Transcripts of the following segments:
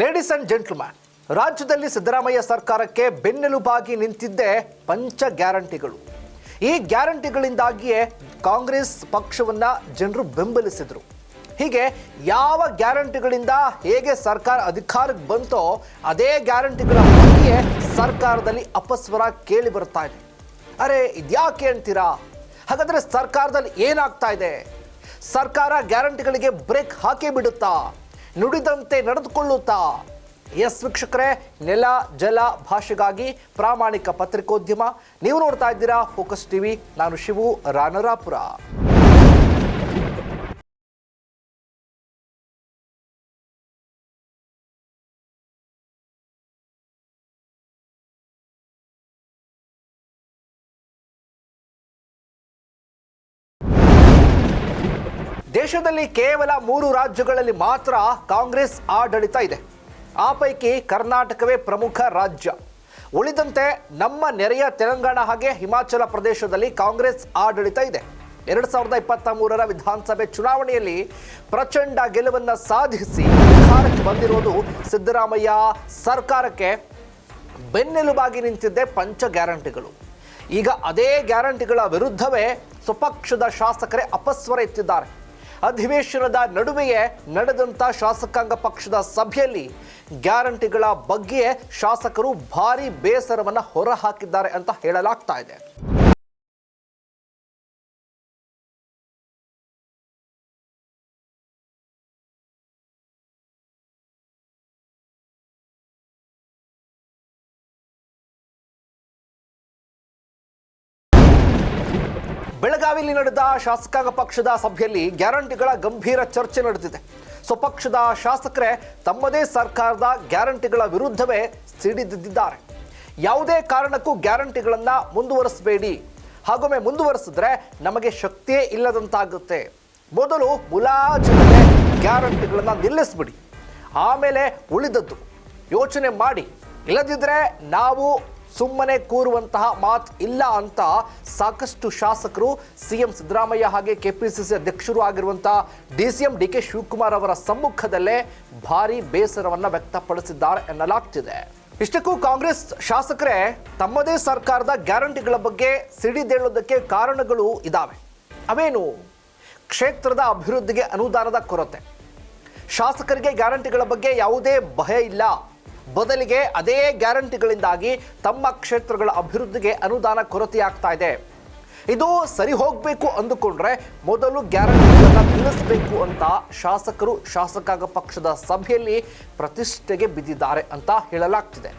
Ladies and gentleman ರಾಜ್ಯದಲ್ಲಿ ಸಿದ್ದರಾಮಯ್ಯ ಸರ್ಕಾರಕ್ಕೆ ಬೆನ್ನೆಲುಬಾಗಿ ನಿಂತಿದ್ದೇ ಪಂಚ ಗ್ಯಾರಂಟಿಗಳು. ಈ ಗ್ಯಾರಂಟಿಗಳಿಂದಾಗಿಯೇ ಕಾಂಗ್ರೆಸ್ ಪಕ್ಷವನ್ನು ಜನರು ಬೆಂಬಲಿಸಿದರು. ಹೀಗೆ ಯಾವ ಗ್ಯಾರಂಟಿಗಳಿಂದ ಹೇಗೆ ಸರ್ಕಾರ ಅಧಿಕಾರಕ್ಕೆ ಬಂತೋ ಅದೇ ಗ್ಯಾರಂಟಿಗಳ ಬಗ್ಗೆಯೇ ಸರ್ಕಾರದಲ್ಲಿ ಅಪಸ್ವರ ಕೇಳಿ ಬರ್ತಾ ಇದೆ. ಅರೆ, ಇದ್ಯಾಕೆ ಅಂತೀರಾ? ಹಾಗಾದರೆ ಸರ್ಕಾರದಲ್ಲಿ ಏನಾಗ್ತಾ ಇದೆ? ಸರ್ಕಾರ ಗ್ಯಾರಂಟಿಗಳಿಗೆ ಬ್ರೇಕ್ ಹಾಕಿ ಬಿಡುತ್ತಾ? ನುಡಿದಂತೆ ನಡೆದುಕೊಳ್ಳುತ್ತಾ? ಎಸ್ ವೀಕ್ಷಕರೇ, ನೆಲ, ಜಲ ಭಾಷೆಗಾಗಿ ಪ್ರಾಮಾಣಿಕ ಪತ್ರಿಕೋದ್ಯಮ. ನೀವು ನೋಡ್ತಾ ಇದ್ದೀರಾ ಫೋಕಸ್ ಟಿವಿ ನಾನು ಶಿವು ರಾನರಾಪುರ ದೇಶದಲ್ಲಿ ಕೇವಲ ಮೂರು ರಾಜ್ಯಗಳಲ್ಲಿ ಮಾತ್ರ ಕಾಂಗ್ರೆಸ್ ಆಡಳಿತ ಇದೆ. ಆ ಪೈಕಿ ಕರ್ನಾಟಕವೇ ಪ್ರಮುಖ ರಾಜ್ಯ. ಉಳಿದಂತೆ ನಮ್ಮ ನೆರೆಯ ತೆಲಂಗಾಣ ಹಾಗೆ ಹಿಮಾಚಲ ಪ್ರದೇಶದಲ್ಲಿ ಕಾಂಗ್ರೆಸ್ ಆಡಳಿತ ಇದೆ. ಎರಡು ಸಾವಿರದ ಇಪ್ಪತ್ತ ಮೂರರ ವಿಧಾನಸಭೆ ಚುನಾವಣೆಯಲ್ಲಿ ಪ್ರಚಂಡ ಗೆಲುವನ್ನು ಸಾಧಿಸಿ ಅಧಿಕಾರಕ್ಕೆ ಬಂದಿರುವುದು ಸಿದ್ದರಾಮಯ್ಯ ಸರ್ಕಾರಕ್ಕೆ ಬೆನ್ನೆಲುಬಾಗಿ ನಿಂತಿದ್ದೆ ಪಂಚ ಗ್ಯಾರಂಟಿಗಳು. ಈಗ ಅದೇ ಗ್ಯಾರಂಟಿಗಳ ವಿರುದ್ಧವೇ ಸ್ವಪಕ್ಷದ ಶಾಸಕರೇ ಅಪಸ್ವರ ಎತ್ತಿದ್ದಾರೆ. ಅಧಿವೇಶನದ ನಡುವೆಯೇ ನಡೆದಂಥ ಶಾಸಕಾಂಗ ಪಕ್ಷದ ಸಭೆಯಲ್ಲಿ ಗ್ಯಾರಂಟಿಗಳ ಬಗ್ಗೆ ಶಾಸಕರು ಭಾರಿ ಬೇಸರವನ್ನು ಹೊರಹಾಕಿದ್ದಾರೆ ಅಂತ ಹೇಳಲಾಗ್ತಾ ಇದೆ. ಬೆಳಗಾವಿಯಲ್ಲಿ ನಡೆದ ಶಾಸಕಾಂಗ ಪಕ್ಷದ ಸಭೆಯಲ್ಲಿ ಗ್ಯಾರಂಟಿಗಳ ಗಂಭೀರ ಚರ್ಚೆ ನಡೆದಿದೆ. ಸ್ವಪಕ್ಷದ ಶಾಸಕರೇ ತಮ್ಮದೇ ಸರ್ಕಾರದ ಗ್ಯಾರಂಟಿಗಳ ವಿರುದ್ಧವೇ ಸಿಡಿದಿದ್ದಾರೆ ಯಾವುದೇ ಕಾರಣಕ್ಕೂ ಗ್ಯಾರಂಟಿಗಳನ್ನು ಮುಂದುವರಿಸಬೇಡಿ. ಹಾಗೊಮ್ಮೆ ಮುಂದುವರಿಸಿದ್ರೆ ನಮಗೆ ಶಕ್ತಿಯೇ ಇಲ್ಲದಂತಾಗುತ್ತೆ. ಮೊದಲು ಮುಲಾಜಿಲ್ಲದೆ ಗ್ಯಾರಂಟಿಗಳನ್ನು ನಿಲ್ಲಿಸ್ಬಿಡಿ. ಆಮೇಲೆ ಉಳಿದದ್ದು ಯೋಚನೆ ಮಾಡಿ. ಇಲ್ಲದಿದ್ದರೆ ನಾವು ಸುಮ್ಮನೆ ಕೂರುವಂತಹ ಮಾತು ಇಲ್ಲ ಅಂತ ಸಾಕಷ್ಟು ಶಾಸಕರು ಸಿಎಂ ಸಿದ್ದರಾಮಯ್ಯ ಹಾಗೆ ಕೆಪಿಸಿಸಿ ಅಧ್ಯಕ್ಷರು ಆಗಿರುವಂತಹ D C M D K Shivakumar ಅವರ ಸಮ್ಮುಖದಲ್ಲೇ ಭಾರಿ ಬೇಸರವನ್ನ ವ್ಯಕ್ತಪಡಿಸಿದ್ದಾರೆ ಎನ್ನಲಾಗ್ತಿದೆ. ಇಷ್ಟಕ್ಕೂ ಕಾಂಗ್ರೆಸ್ ಶಾಸಕರೇ, ತಮ್ಮದೇ ಸರ್ಕಾರದ ಗ್ಯಾರಂಟಿಗಳ ಬಗ್ಗೆ ಸಿಡಿದೇಳೋದಕ್ಕೆ ಕಾರಣಗಳು ಇದಾವೆ. ಅವೇನು? ಕ್ಷೇತ್ರದ ಅಭಿವೃದ್ಧಿಗೆ ಅನುದಾನದ ಕೊರತೆ. ಶಾಸಕರಿಗೆ ಗ್ಯಾರಂಟಿಗಳ ಬಗ್ಗೆ ಯಾವುದೇ ಭಯ ಇಲ್ಲ. ಬದಲಿಗೆ ಅದೇ ಗ್ಯಾರಂಟಿಗಳಿಂದಾಗಿ ತಮ್ಮ ಕ್ಷೇತ್ರಗಳ ಅಭಿವೃದ್ಧಿಗೆ ಅನುದಾನ ಕೊರತೆಯಾಗ್ತಾ ಇದೆ. ಇದು ಸರಿ ಹೋಗಬೇಕು ಅಂದುಕೊಂಡ್ರೆ ಮೊದಲು ಗ್ಯಾರಂಟಿಗಳನ್ನು ತಿಳಿಸಬೇಕು ಅಂತ ಶಾಸಕರು, ಶಾಸಕಾಂಗ ಪಕ್ಷದ ಸಭೆಯಲ್ಲಿ ಪ್ರತಿಷ್ಠೆಗೆ ಬಿದ್ದಿದ್ದಾರೆ ಅಂತ ಹೇಳಲಾಗ್ತಿದೆ.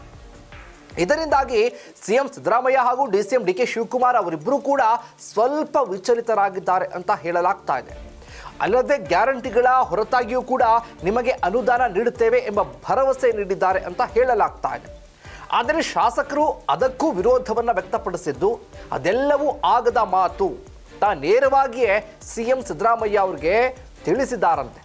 ಇದರಿಂದಾಗಿ ಸಿಎಂ ಸಿದ್ದರಾಮಯ್ಯ ಹಾಗೂ D C M D K Shivakumar ಅವರಿಬ್ಬರೂ ಕೂಡ ಸ್ವಲ್ಪ ವಿಚಲಿತರಾಗಿದ್ದಾರೆ ಅಂತ ಹೇಳಲಾಗ್ತಾ ಇದೆ. ಅಲ್ಲದೆ ಗ್ಯಾರಂಟಿಗಳ ಹೊರತಾಗಿಯೂ ಕೂಡ ನಿಮಗೆ ಅನುದಾನ ನೀಡುತ್ತೇವೆ ಎಂಬ ಭರವಸೆ ನೀಡಿದ್ದಾರೆ ಅಂತ ಹೇಳಲಾಗ್ತಾ ಇದೆ. ಆದರೆ ಶಾಸಕರು ಅದಕ್ಕೂ ವಿರೋಧವನ್ನು ವ್ಯಕ್ತಪಡಿಸಿದ್ದು, ಅದೆಲ್ಲವೂ ಆಗದ ಮಾತು. ತಾ ನೇರವಾಗಿಯೇ ಸಿಎಂ ಸಿದ್ದರಾಮಯ್ಯ ಅವರಿಗೆ ತಿಳಿಸಿದ್ದಾರಂತೆ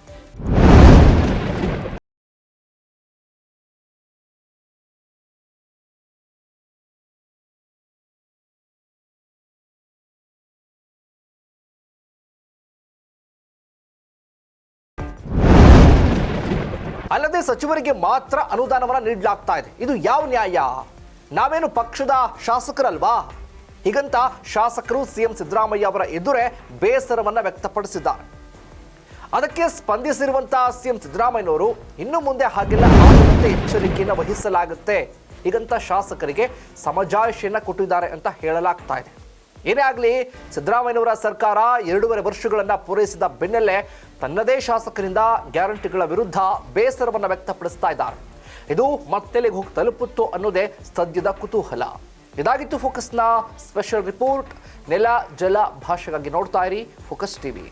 ಅಲ್ಲದೆ ಸಚಿವರಿಗೆ ಮಾತ್ರ ಅನುದಾನವನ್ನು ನೀಡಲಾಗ್ತಾ ಇದೆ. ಇದು ಯಾವ ನ್ಯಾಯ? ನಾವೇನು ಪಕ್ಷದ ಶಾಸಕರಲ್ವಾ? ಹೀಗಂತ ಶಾಸಕರು ಸಿಎಂ ಸಿದ್ದರಾಮಯ್ಯ ಅವರ ಎದುರೇ ಬೇಸರವನ್ನ ವ್ಯಕ್ತಪಡಿಸಿದ್ದಾರೆ. ಅದಕ್ಕೆ ಸ್ಪಂದಿಸಿರುವಂತಹ ಸಿಎಂ ಸಿದ್ದರಾಮಯ್ಯನವರು ಇನ್ನು ಮುಂದೆ ಹಾಗೆಲ್ಲ ಆಗದಂತೆ ಎಚ್ಚರಿಕೆಯನ್ನು ವಹಿಸಲಾಗುತ್ತೆ. ಹೀಗಂತ ಶಾಸಕರಿಗೆ ಸಮಜಾಯಿಷಿಯನ್ನ ಕೊಟ್ಟಿದ್ದಾರೆ ಅಂತ ಹೇಳಲಾಗ್ತಾ ಇದೆ. ಏನೇ ಆಗಲಿ, ಸಿದ್ದರಾಮಯ್ಯನವರ ಸರ್ಕಾರ ಎರಡೂವರೆ ವರ್ಷಗಳನ್ನು ಪೂರೈಸಿದ ಬೆನ್ನಲ್ಲೇ ತನ್ನದೇ ಶಾಸಕರಿಂದ ಗ್ಯಾರಂಟಿಗಳ ವಿರುದ್ಧ ಬೇಸರವನ್ನು ವ್ಯಕ್ತಪಡಿಸ್ತಾ ಇದ್ದಾರೆ. ಇದು ಮತ್ತೆಲ್ಲಿಗೆ ಹೋಗಿ ತಲುಪುತ್ತೋ ಅನ್ನೋದೇ ಸದ್ಯದ ಕುತೂಹಲ. ಇದಾಗಿತ್ತು ಫೋಕಸ್ನ ಸ್ಪೆಷಲ್ ರಿಪೋರ್ಟ್ ನೆಲ, ಜಲ ಭಾಷೆಗಾಗಿ ನೋಡ್ತಾ ಇರಿ ಫೋಕಸ್ ಟಿವಿ